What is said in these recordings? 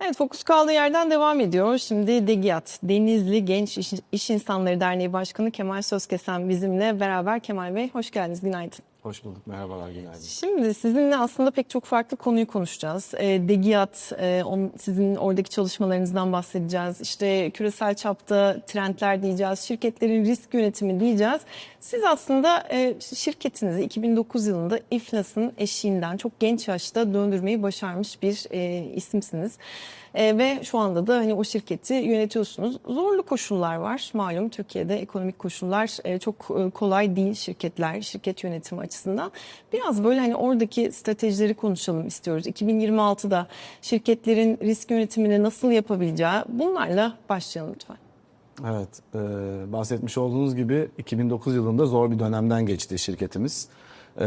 Evet fokus kaldığı yerden devam ediyor. Şimdi DEGİAT, Denizli Genç İş, İş İnsanları Derneği Başkanı Kemal Sözkesen bizimle beraber. Kemal Bey hoş geldiniz, günaydın. Hoş bulduk. Merhabalar, günaydın. Şimdi sizinle aslında pek çok farklı konuyu konuşacağız. E, DEGİAT, e, on, sizin oradaki çalışmalarınızdan bahsedeceğiz. İşte küresel çapta trendler diyeceğiz, şirketlerin risk yönetimi diyeceğiz. Siz aslında e, şirketinizi 2009 yılında iflasın eşiğinden çok genç yaşta döndürmeyi başarmış bir e, isimsiniz. E, ve şu anda da hani o şirketi yönetiyorsunuz. Zorlu koşullar var. Malum Türkiye'de ekonomik koşullar e, çok e, kolay değil şirketler, şirket yönetimi açısından. Biraz böyle hani oradaki stratejileri konuşalım istiyoruz. 2026'da şirketlerin risk yönetimini nasıl yapabileceği bunlarla başlayalım lütfen. Evet, e, bahsetmiş olduğunuz gibi 2009 yılında zor bir dönemden geçti şirketimiz. E,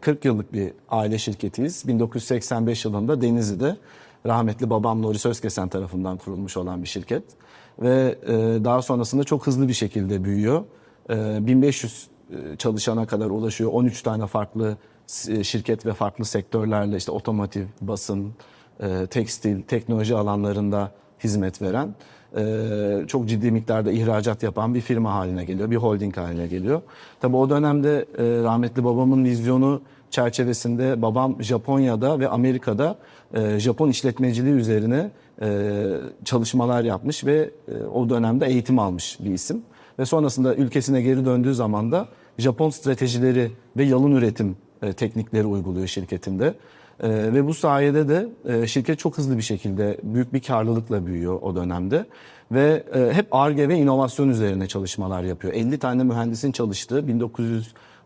40 yıllık bir aile şirketiyiz. 1985 yılında Denizli'de rahmetli babam Nuri Sözkesen tarafından kurulmuş olan bir şirket. Ve e, daha sonrasında çok hızlı bir şekilde büyüyor. E, 1500 e, çalışana kadar ulaşıyor. 13 tane farklı s- şirket ve farklı sektörlerle işte otomotiv, basın, e, tekstil, teknoloji alanlarında hizmet veren e, çok ciddi miktarda ihracat yapan bir firma haline geliyor, bir holding haline geliyor. Tabii o dönemde e, rahmetli babamın vizyonu çerçevesinde babam Japonya'da ve Amerika'da e, Japon işletmeciliği üzerine e, çalışmalar yapmış ve e, o dönemde eğitim almış bir isim. Ve sonrasında ülkesine geri döndüğü zaman da Japon stratejileri ve yalın üretim e, teknikleri uyguluyor şirketinde. E, ve bu sayede de e, şirket çok hızlı bir şekilde büyük bir karlılıkla büyüyor o dönemde. Ve e, hep ARGE ve inovasyon üzerine çalışmalar yapıyor. 50 tane mühendisin çalıştığı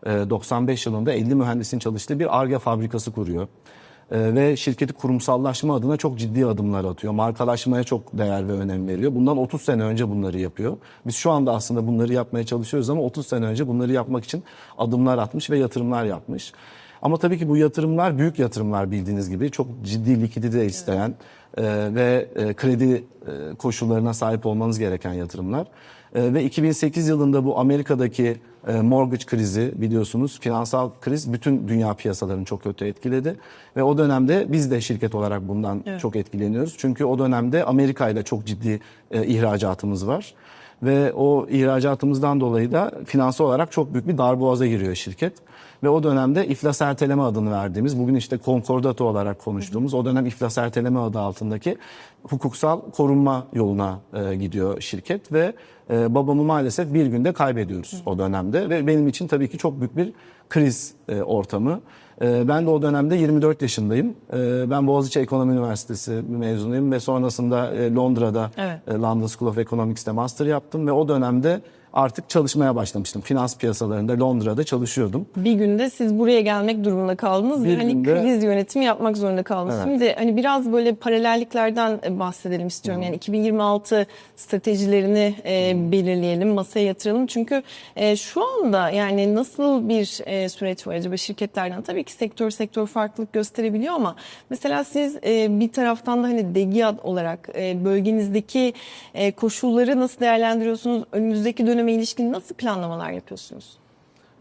1995 yılında 50 mühendisin çalıştığı bir ARGE fabrikası kuruyor. E, ve şirketi kurumsallaşma adına çok ciddi adımlar atıyor. Markalaşmaya çok değer ve önem veriyor. Bundan 30 sene önce bunları yapıyor. Biz şu anda aslında bunları yapmaya çalışıyoruz ama 30 sene önce bunları yapmak için adımlar atmış ve yatırımlar yapmış. Ama tabii ki bu yatırımlar büyük yatırımlar bildiğiniz gibi çok ciddi likidite isteyen e, ve e, kredi e, koşullarına sahip olmanız gereken yatırımlar. E, ve 2008 yılında bu Amerika'daki e, mortgage krizi biliyorsunuz finansal kriz bütün dünya piyasalarını çok kötü etkiledi. Ve o dönemde biz de şirket olarak bundan Evet. çok etkileniyoruz. Çünkü o dönemde Amerika ile çok ciddi e, ihracatımız var. Ve o ihracatımızdan dolayı da finansal olarak çok büyük bir darboğaza giriyor şirket. Ve o dönemde iflas erteleme adını verdiğimiz, bugün işte konkordato olarak konuştuğumuz o dönem iflas erteleme adı altındaki hukuksal korunma yoluna e, gidiyor şirket. Ve e, babamı maalesef bir günde kaybediyoruz o dönemde. Ve benim için tabii ki çok büyük bir kriz e, ortamı. E, ben de o dönemde 24 yaşındayım. E, ben Boğaziçi Ekonomi Üniversitesi mezunuyum ve sonrasında e, Londra'da Evet. e, London School of Economics'te master yaptım ve o dönemde artık çalışmaya başlamıştım. Finans piyasalarında Londra'da çalışıyordum. Bir günde siz buraya gelmek durumunda kaldınız Bir hani günde- kriz yönetimi yapmak zorunda kaldınız. Evet. Şimdi hani biraz böyle paralelliklerden e, bahsedelim istiyorum. Yani 2026 stratejilerini e, belirleyelim, masaya yatıralım. Çünkü e, şu anda yani nasıl bir e, süreç var acaba şirketlerden? Tabii ki sektör sektör farklılık gösterebiliyor ama mesela siz e, bir taraftan da hani DEGİAD olarak e, bölgenizdeki e, koşulları nasıl değerlendiriyorsunuz? Önümüzdeki döneme ilişkin nasıl planlamalar yapıyorsunuz?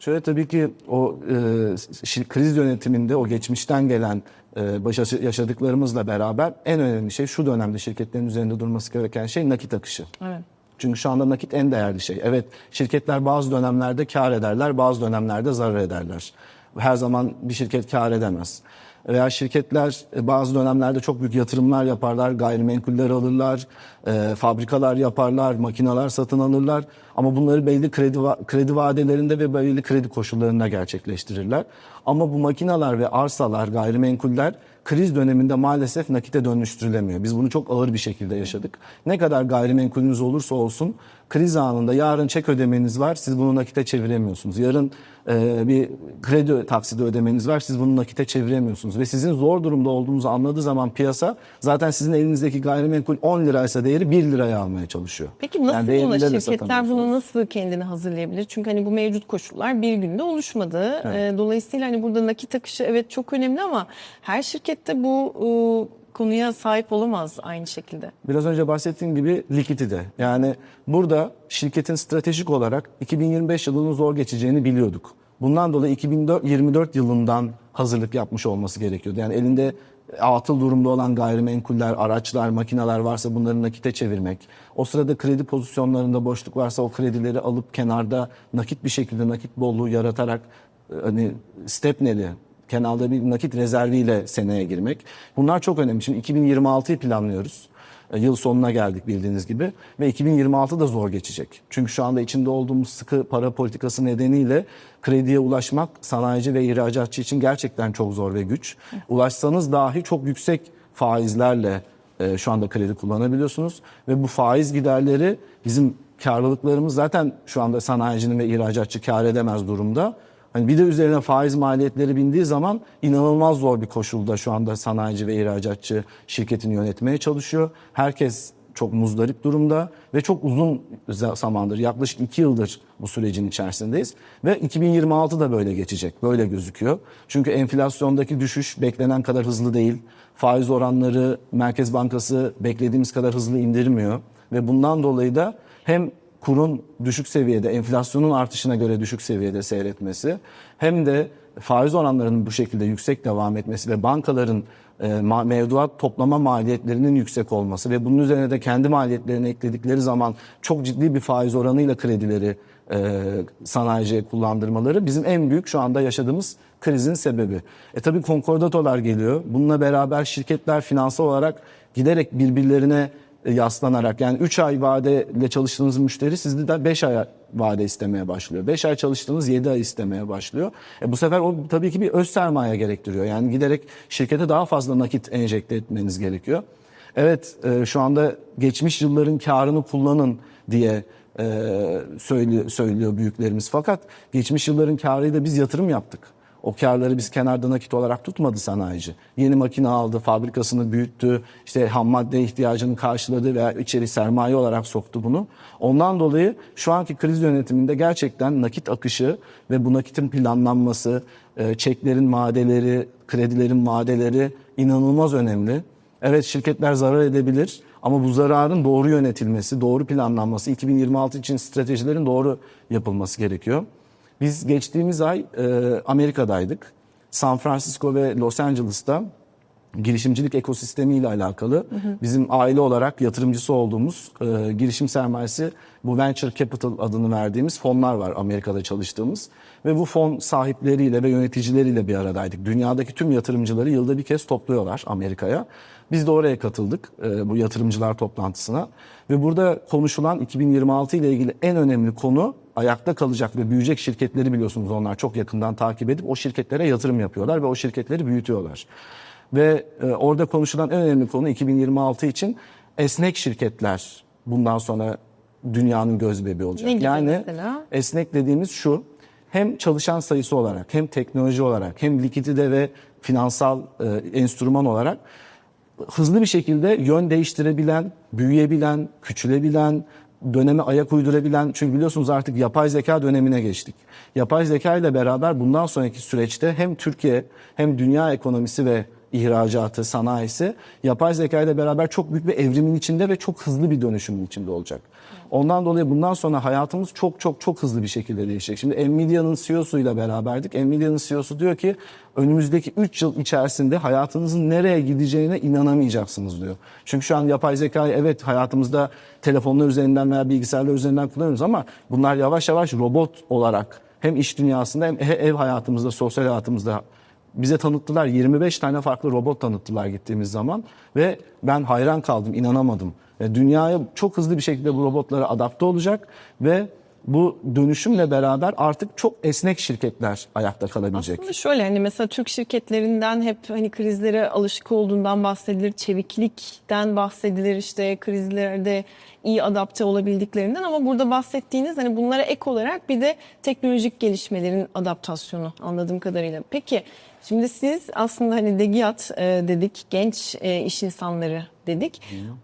Şöyle tabii ki o e, kriz yönetiminde o geçmişten gelen e, başa yaşadıklarımızla beraber en önemli şey şu dönemde şirketlerin üzerinde durması gereken şey nakit akışı. Evet. Çünkü şu anda nakit en değerli şey. Evet şirketler bazı dönemlerde kar ederler, bazı dönemlerde zarar ederler. Her zaman bir şirket kar edemez. Veya şirketler e, bazı dönemlerde çok büyük yatırımlar yaparlar, gayrimenkuller alırlar, e, fabrikalar yaparlar, makineler satın alırlar. Ama bunları belli kredi kredi vadelerinde ve belli kredi koşullarında gerçekleştirirler. Ama bu makineler ve arsalar, gayrimenkuller kriz döneminde maalesef nakite dönüştürülemiyor. Biz bunu çok ağır bir şekilde yaşadık. Ne kadar gayrimenkulünüz olursa olsun kriz anında yarın çek ödemeniz var siz bunu nakite çeviremiyorsunuz. Yarın e, bir kredi taksidi ödemeniz var siz bunu nakite çeviremiyorsunuz. Ve sizin zor durumda olduğunuzu anladığı zaman piyasa zaten sizin elinizdeki gayrimenkul 10 liraysa değeri 1 liraya almaya çalışıyor. Peki nasıl Yani buna şirketler bunu nasıl kendini hazırlayabilir? Çünkü hani bu mevcut koşullar bir günde oluşmadı. Ee, Dolayısıyla hani burada nakit akışı evet çok önemli ama her şirkette bu e, konuya sahip olamaz aynı şekilde. Biraz önce bahsettiğim gibi likidite. Yani burada şirketin stratejik olarak 2025 yılının zor geçeceğini biliyorduk. Bundan dolayı 2024 yılından hazırlık yapmış olması gerekiyordu. Yani elinde atıl durumda olan gayrimenkuller, araçlar, makineler varsa bunları nakite çevirmek. O sırada kredi pozisyonlarında boşluk varsa o kredileri alıp kenarda nakit bir şekilde nakit bolluğu yaratarak e, hani stepneli kenarda bir nakit rezerviyle seneye girmek. Bunlar çok önemli. Şimdi 2026'yı planlıyoruz. E, Yıl sonuna geldik bildiğiniz gibi ve 2026 da zor geçecek. Çünkü şu anda içinde olduğumuz sıkı para politikası nedeniyle krediye ulaşmak sanayici ve ihracatçı için gerçekten çok zor ve güç. Ulaşsanız dahi çok yüksek faizlerle e, şu anda kredi kullanabiliyorsunuz ve bu faiz giderleri bizim karlılıklarımız zaten şu anda sanayicinin ve ihracatçı kar edemez durumda. Hani bir de üzerine faiz maliyetleri bindiği zaman inanılmaz zor bir koşulda şu anda sanayici ve ihracatçı şirketini yönetmeye çalışıyor. Herkes çok muzdarip durumda ve çok uzun za- zamandır yaklaşık iki yıldır bu sürecin içerisindeyiz. Ve 2026 da böyle geçecek, böyle gözüküyor. Çünkü enflasyondaki düşüş beklenen kadar hızlı değil. Faiz oranları Merkez Bankası beklediğimiz kadar hızlı indirmiyor. Ve bundan dolayı da hem kurun düşük seviyede, enflasyonun artışına göre düşük seviyede seyretmesi hem de faiz oranlarının bu şekilde yüksek devam etmesi ve bankaların e, mevduat toplama maliyetlerinin yüksek olması ve bunun üzerine de kendi maliyetlerini ekledikleri zaman çok ciddi bir faiz oranıyla kredileri e, sanayiciye kullandırmaları bizim en büyük şu anda yaşadığımız krizin sebebi. E tabii konkordatolar geliyor. Bununla beraber şirketler finansal olarak giderek birbirlerine yaslanarak yani 3 ay vadeyle çalıştığınız müşteri sizden 5 ay vade istemeye başlıyor. 5 ay çalıştığınız 7 ay istemeye başlıyor. E bu sefer o tabii ki bir öz sermaye gerektiriyor. Yani giderek şirkete daha fazla nakit enjekte etmeniz gerekiyor. Evet e, şu anda geçmiş yılların karını kullanın diye e, söylüyor, söylüyor büyüklerimiz. Fakat geçmiş yılların karıyla biz yatırım yaptık. O karları biz kenarda nakit olarak tutmadı sanayici. Yeni makine aldı, fabrikasını büyüttü, işte ham madde ihtiyacını karşıladı veya içeri sermaye olarak soktu bunu. Ondan dolayı şu anki kriz yönetiminde gerçekten nakit akışı ve bu nakitin planlanması, e, çeklerin vadeleri, kredilerin vadeleri inanılmaz önemli. Evet şirketler zarar edebilir ama bu zararın doğru yönetilmesi, doğru planlanması, 2026 için stratejilerin doğru yapılması gerekiyor. Biz geçtiğimiz ay e, Amerika'daydık. San Francisco ve Los Angeles'ta girişimcilik ekosistemi ile alakalı bizim aile olarak yatırımcısı olduğumuz e, girişim sermayesi bu Venture Capital adını verdiğimiz fonlar var Amerika'da çalıştığımız ve bu fon sahipleriyle ve yöneticileriyle bir aradaydık. Dünyadaki tüm yatırımcıları yılda bir kez topluyorlar Amerika'ya. Biz de oraya katıldık e, bu yatırımcılar toplantısına ve burada konuşulan 2026 ile ilgili en önemli konu ayakta kalacak ve büyüyecek şirketleri biliyorsunuz onlar çok yakından takip edip o şirketlere yatırım yapıyorlar ve o şirketleri büyütüyorlar. Ve e, orada konuşulan en önemli konu 2026 için esnek şirketler bundan sonra dünyanın göz bebeği olacak. Ne gibi yani mesela? esnek dediğimiz şu hem çalışan sayısı olarak hem teknoloji olarak hem likidite ve finansal e, enstrüman olarak hızlı bir şekilde yön değiştirebilen, büyüyebilen, küçülebilen, döneme ayak uydurabilen çünkü biliyorsunuz artık yapay zeka dönemine geçtik. Yapay zeka ile beraber bundan sonraki süreçte hem Türkiye hem dünya ekonomisi ve ihracatı, sanayisi yapay zeka ile beraber çok büyük bir evrimin içinde ve çok hızlı bir dönüşümün içinde olacak. Ondan dolayı bundan sonra hayatımız çok çok çok hızlı bir şekilde değişecek. Şimdi Nvidia'nın CEO'suyla beraberdik. Nvidia'nın CEO'su diyor ki önümüzdeki 3 yıl içerisinde hayatınızın nereye gideceğine inanamayacaksınız diyor. Çünkü şu an yapay zekayı evet hayatımızda telefonlar üzerinden veya bilgisayarlar üzerinden kullanıyoruz ama bunlar yavaş yavaş robot olarak hem iş dünyasında hem ev hayatımızda, sosyal hayatımızda bize tanıttılar 25 tane farklı robot tanıttılar gittiğimiz zaman ve ben hayran kaldım inanamadım. Dünyaya çok hızlı bir şekilde bu robotlara adapte olacak ve bu dönüşümle beraber artık çok esnek şirketler ayakta kalabilecek. Aslında şöyle hani mesela Türk şirketlerinden hep hani krizlere alışık olduğundan bahsedilir, çeviklikten bahsedilir işte krizlerde iyi adapte olabildiklerinden ama burada bahsettiğiniz hani bunlara ek olarak bir de teknolojik gelişmelerin adaptasyonu anladığım kadarıyla. Peki şimdi siz aslında hani Degiyat e, dedik, genç e, iş insanları dedik.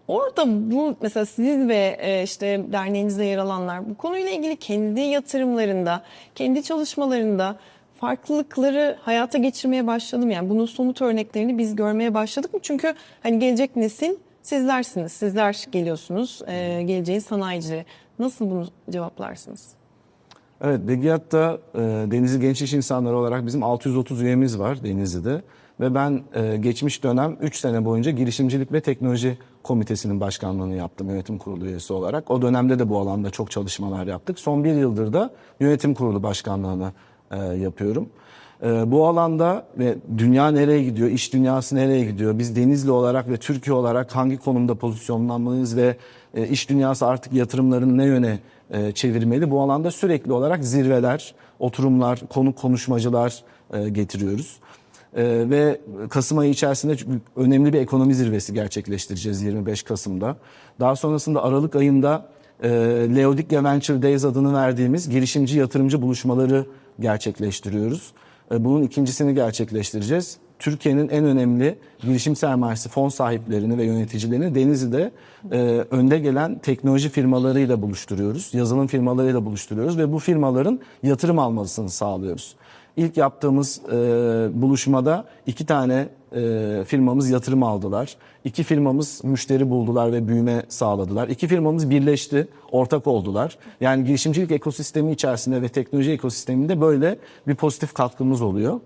Orada bu mesela siz ve e, işte derneğinizde yer alanlar bu konuyla ilgili kendi yatırımlarında, kendi çalışmalarında farklılıkları hayata geçirmeye başladım. Yani bunun somut örneklerini biz görmeye başladık mı? Çünkü hani gelecek nesil sizlersiniz. Sizler geliyorsunuz. Ee, geleceğin sanayicileri. Nasıl bunu cevaplarsınız? Evet, Begiyat'ta e, Denizli Genç İş İnsanları olarak bizim 630 üyemiz var Denizli'de. ve ben e, geçmiş dönem 3 sene boyunca girişimcilik ve teknoloji komitesinin başkanlığını yaptım yönetim kurulu üyesi olarak. O dönemde de bu alanda çok çalışmalar yaptık. Son bir yıldır da yönetim kurulu başkanlığını e, yapıyorum. E, bu alanda ve dünya nereye gidiyor, iş dünyası nereye gidiyor, biz Denizli olarak ve Türkiye olarak hangi konumda pozisyonlanmalıyız ve e, iş dünyası artık yatırımlarını ne yöne e, çevirmeli? Bu alanda sürekli olarak zirveler, oturumlar, konu konuşmacılar e, getiriyoruz. Ee, ve Kasım ayı içerisinde önemli bir ekonomi zirvesi gerçekleştireceğiz 25 Kasım'da. Daha sonrasında Aralık ayında e, Leodikya Venture Days adını verdiğimiz girişimci yatırımcı buluşmaları gerçekleştiriyoruz. E, bunun ikincisini gerçekleştireceğiz. Türkiye'nin en önemli girişim sermayesi fon sahiplerini ve yöneticilerini Denizli'de e, önde gelen teknoloji firmalarıyla buluşturuyoruz. Yazılım firmalarıyla buluşturuyoruz ve bu firmaların yatırım almasını sağlıyoruz. İlk yaptığımız e, buluşmada iki tane e, firmamız yatırım aldılar. İki firmamız müşteri buldular ve büyüme sağladılar. İki firmamız birleşti, ortak oldular. Yani girişimcilik ekosistemi içerisinde ve teknoloji ekosisteminde böyle bir pozitif katkımız oluyor.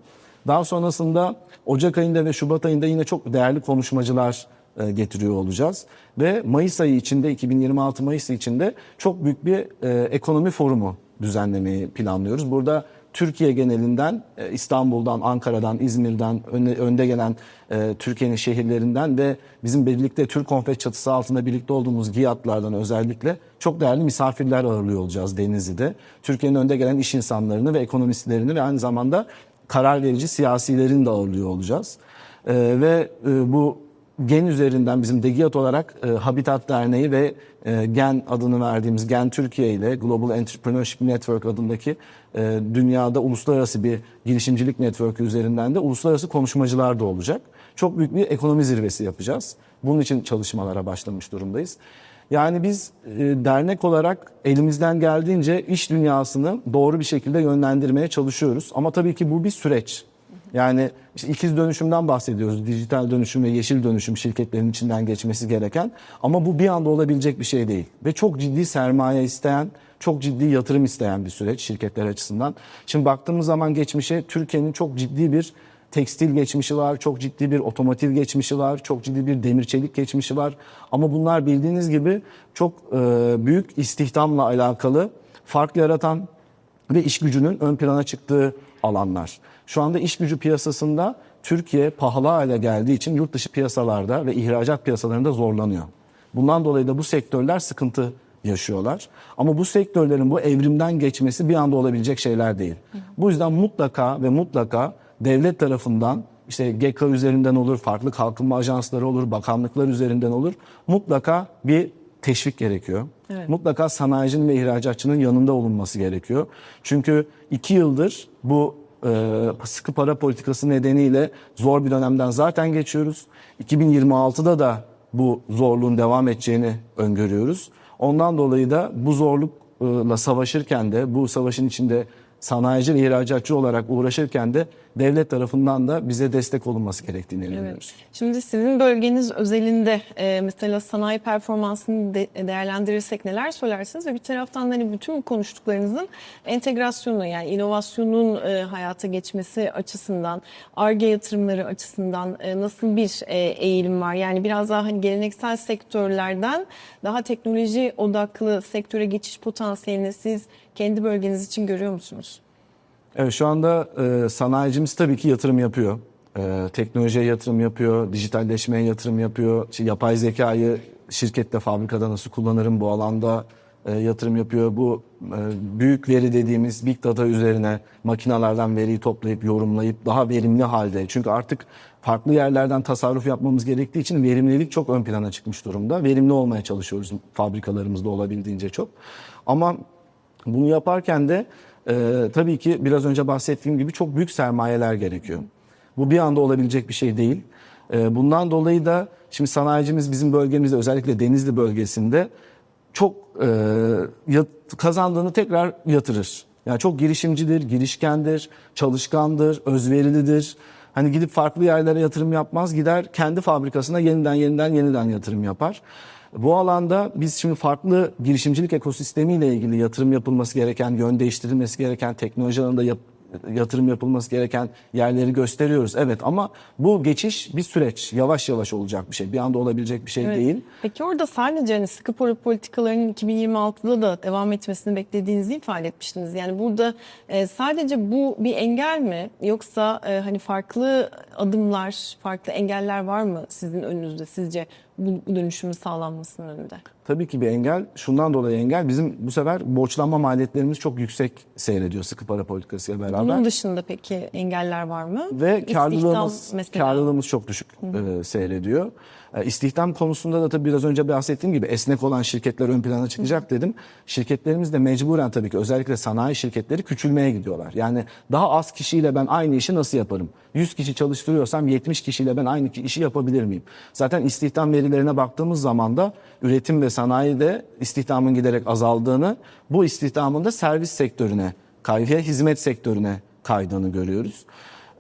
Daha sonrasında Ocak ayında ve Şubat ayında yine çok değerli konuşmacılar e, getiriyor olacağız. Ve Mayıs ayı içinde 2026 Mayıs içinde çok büyük bir e, ekonomi forumu düzenlemeyi planlıyoruz. Burada Türkiye genelinden e, İstanbul'dan, Ankara'dan, İzmir'den önde, önde gelen e, Türkiye'nin şehirlerinden ve bizim birlikte Türk Konfet çatısı altında birlikte olduğumuz GİAD'lardan özellikle çok değerli misafirler ağırlıyor olacağız Denizli'de. Türkiye'nin önde gelen iş insanlarını ve ekonomistlerini ve aynı zamanda karar verici siyasilerini de ağırlıyor olacağız. E, ve e, bu Gen üzerinden bizim DEGİAT olarak e, Habitat Derneği ve e, Gen adını verdiğimiz Gen Türkiye ile Global Entrepreneurship Network adındaki e, dünyada uluslararası bir girişimcilik network üzerinden de uluslararası konuşmacılar da olacak. Çok büyük bir ekonomi zirvesi yapacağız. Bunun için çalışmalara başlamış durumdayız. Yani biz e, dernek olarak elimizden geldiğince iş dünyasını doğru bir şekilde yönlendirmeye çalışıyoruz. Ama tabii ki bu bir süreç. Yani işte ikiz dönüşümden bahsediyoruz. Dijital dönüşüm ve yeşil dönüşüm şirketlerin içinden geçmesi gereken. Ama bu bir anda olabilecek bir şey değil. Ve çok ciddi sermaye isteyen, çok ciddi yatırım isteyen bir süreç şirketler açısından. Şimdi baktığımız zaman geçmişe Türkiye'nin çok ciddi bir tekstil geçmişi var, çok ciddi bir otomotiv geçmişi var, çok ciddi bir demir çelik geçmişi var. Ama bunlar bildiğiniz gibi çok e, büyük istihdamla alakalı fark yaratan ve iş gücünün ön plana çıktığı alanlar. Şu anda iş gücü piyasasında Türkiye pahalı hale geldiği için yurt dışı piyasalarda ve ihracat piyasalarında zorlanıyor. Bundan dolayı da bu sektörler sıkıntı yaşıyorlar. Ama bu sektörlerin bu evrimden geçmesi bir anda olabilecek şeyler değil. Bu yüzden mutlaka ve mutlaka devlet tarafından işte GEKA üzerinden olur, farklı kalkınma ajansları olur, bakanlıklar üzerinden olur. Mutlaka bir teşvik gerekiyor. Evet. Mutlaka sanayicinin ve ihracatçının yanında olunması gerekiyor. Çünkü iki yıldır bu e, sıkı para politikası nedeniyle zor bir dönemden zaten geçiyoruz. 2026'da da bu zorluğun devam edeceğini öngörüyoruz. Ondan dolayı da bu zorlukla savaşırken de bu savaşın içinde sanayici ve ihracatçı olarak uğraşırken de devlet tarafından da bize destek olunması gerektiğini inanıyoruz. Şimdi sizin bölgeniz özelinde e, mesela sanayi performansını de, değerlendirirsek neler söylersiniz ve bir taraftan hani bütün bu konuştuklarınızın entegrasyonu yani inovasyonun e, hayata geçmesi açısından, ARGE yatırımları açısından e, nasıl bir e, eğilim var? Yani biraz daha hani geleneksel sektörlerden daha teknoloji odaklı sektöre geçiş potansiyelini siz kendi bölgeniz için görüyor musunuz? Evet şu anda e, sanayicimiz tabii ki yatırım yapıyor. E, teknolojiye yatırım yapıyor, dijitalleşmeye yatırım yapıyor. İşte yapay zekayı şirkette, fabrikada nasıl kullanırım bu alanda e, yatırım yapıyor. Bu e, büyük veri dediğimiz big data üzerine makinalardan veriyi toplayıp yorumlayıp daha verimli halde. Çünkü artık farklı yerlerden tasarruf yapmamız gerektiği için verimlilik çok ön plana çıkmış durumda. Verimli olmaya çalışıyoruz fabrikalarımızda olabildiğince çok. Ama bunu yaparken de e, tabii ki biraz önce bahsettiğim gibi çok büyük sermayeler gerekiyor. Bu bir anda olabilecek bir şey değil. E, bundan dolayı da şimdi sanayicimiz bizim bölgemizde özellikle Denizli bölgesinde çok e, kazandığını tekrar yatırır. Yani çok girişimcidir, girişkendir, çalışkandır, özverilidir. Hani gidip farklı yerlere yatırım yapmaz, gider kendi fabrikasına yeniden yeniden yeniden yatırım yapar. Bu alanda biz şimdi farklı girişimcilik ekosistemiyle ilgili yatırım yapılması gereken, yön değiştirilmesi gereken teknoloji alanında yap- yatırım yapılması gereken yerleri gösteriyoruz. Evet ama bu geçiş bir süreç. Yavaş yavaş olacak bir şey. Bir anda olabilecek bir şey Evet. değil. Peki orada sadece hani sıkı para politikalarının 2026'da da devam etmesini beklediğinizi ifade etmiştiniz. Yani burada e, sadece bu bir engel mi yoksa e, hani farklı adımlar, farklı engeller var mı sizin önünüzde sizce bu, bu dönüşümün sağlanmasının önünde? Tabii ki bir engel. Şundan dolayı engel. Bizim bu sefer borçlanma maliyetlerimiz çok yüksek seyrediyor sıkı para politikasıyla beraber. Bunun dışında peki engeller var mı? Ve karlılığımız, karlılığımız çok düşük e, seyrediyor. E, istihdam konusunda da tabii biraz önce bahsettiğim gibi esnek olan şirketler ön plana çıkacak dedim. Şirketlerimiz de mecburen tabii ki özellikle sanayi şirketleri küçülmeye gidiyorlar. Yani daha az kişiyle ben aynı işi nasıl yaparım? 100 kişi çalıştırıyorsam 70 kişiyle ben aynı işi yapabilir miyim? Zaten istihdam verilerine baktığımız zaman da üretim ve sanayide istihdamın giderek azaldığını, bu istihdamın da servis sektörüne, kayıya hizmet sektörüne kaydığını görüyoruz.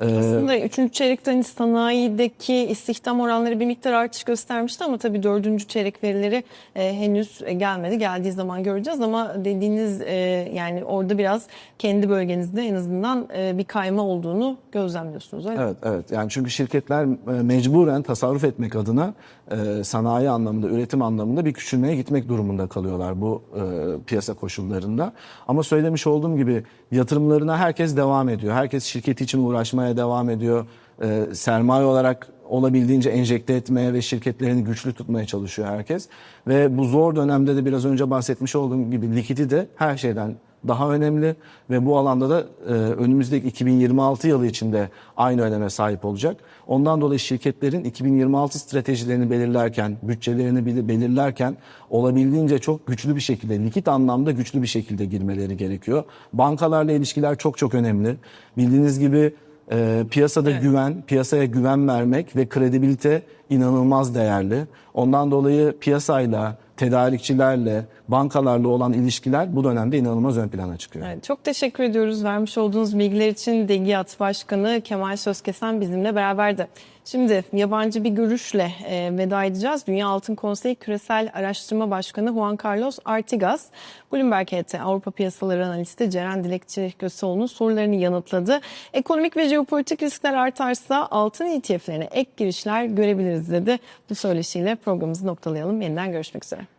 Ee, Aslında 3. çeyrekte hani sanayideki istihdam oranları bir miktar artış göstermişti ama tabii 4. çeyrek verileri e, henüz gelmedi. Geldiği zaman göreceğiz ama dediğiniz e, yani orada biraz kendi bölgenizde en azından e, bir kayma olduğunu gözlemliyorsunuz. Öyle? Evet, evet. Yani çünkü şirketler mecburen tasarruf etmek adına e, sanayi anlamında, üretim anlamında bir küçülmeye gitmek durumunda kalıyorlar bu e, piyasa koşullarında. Ama söylemiş olduğum gibi yatırımlarına herkes devam ediyor. Herkes şirketi için uğraşmaya devam ediyor. E, sermaye olarak olabildiğince enjekte etmeye ve şirketlerini güçlü tutmaya çalışıyor herkes. Ve bu zor dönemde de biraz önce bahsetmiş olduğum gibi likidi de her şeyden daha önemli ve bu alanda da e, önümüzdeki 2026 yılı içinde aynı öneme sahip olacak. Ondan dolayı şirketlerin 2026 stratejilerini belirlerken, bütçelerini beli- belirlerken olabildiğince çok güçlü bir şekilde, likit anlamda güçlü bir şekilde girmeleri gerekiyor. Bankalarla ilişkiler çok çok önemli. Bildiğiniz gibi e, piyasada güven, piyasaya güven vermek ve kredibilite inanılmaz değerli. Ondan dolayı piyasayla, tedarikçilerle, bankalarla olan ilişkiler bu dönemde inanılmaz ön plana çıkıyor. Evet, çok teşekkür ediyoruz vermiş olduğunuz bilgiler için. Degiyat Başkanı Kemal Sözkesen bizimle beraberdi. Şimdi yabancı bir görüşle e, veda edeceğiz. Dünya Altın Konseyi Küresel Araştırma Başkanı Juan Carlos Artigas, Bloomberg HT Avrupa Piyasaları Analisti Ceren Dilekçi Köseoğlu'nun sorularını yanıtladı. Ekonomik ve jeopolitik riskler artarsa altın ETF'lerine ek girişler görebiliriz dedi. Bu söyleşiyle programımızı noktalayalım. Yeniden görüşmek üzere.